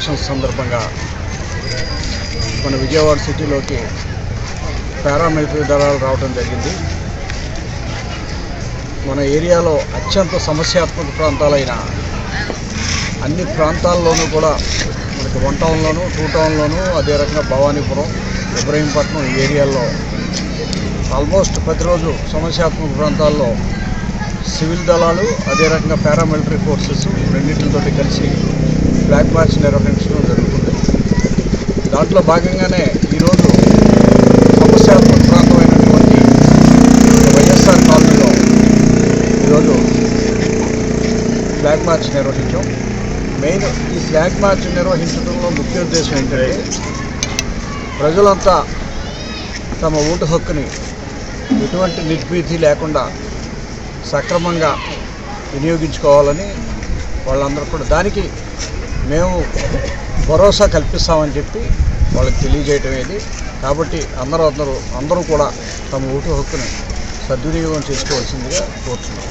Elections సందర్భంగా మన Vijayawada సిటీలోకి paramilitary దళాలు రావడం జరిగింది. మన ఏరియాలో అత్యంత సమస్యాత్మక ప్రాంతాలైన అన్ని ప్రాంతాల్లోనూ కూడా మనకి వన్ టౌన్లోను టూ టౌన్లోను అదే రకంగా భవానీపురం ఇబ్రహీంపట్నం ఈ ఏరియాల్లో ఆల్మోస్ట్ ప్రతిరోజు సమస్యాత్మక ప్రాంతాల్లో సివిల్ దళాలు అదే రకంగా పారామిలిటరీ ఫోర్సెస్ రెండింటితో కలిసి బ్లాక్ మార్చ్ నిర్వహించడం జరుగుతుంది. దాంట్లో భాగంగానే ఈరోజు సమస్యాత్మక ప్రాంతమైనటువంటి వైఎస్ఆర్ కాలనీలో ఈరోజు ఫ్లాగ్ మార్చ్ నిర్వహించాం. మెయిన్ ఈ ఫ్లాగ్ మార్చ్ నిర్వహించడంలో ముఖ్య ఉద్దేశం ఏంటంటే ప్రజలంతా తమ ఓటు హక్కుని ఎటువంటి నిర్భీతి లేకుండా సక్రమంగా వినియోగించుకోవాలని వాళ్ళందరూ కూడా దానికి మేము భరోసా కల్పిస్తామని చెప్పి వాళ్ళకి తెలియజేయటం ఇది కాబట్టి అందరూ అందరూ అందరూ కూడా తమ ఓటు హక్కుని సద్వినియోగం చేసుకోవాల్సిందిగా కోరుతున్నాం.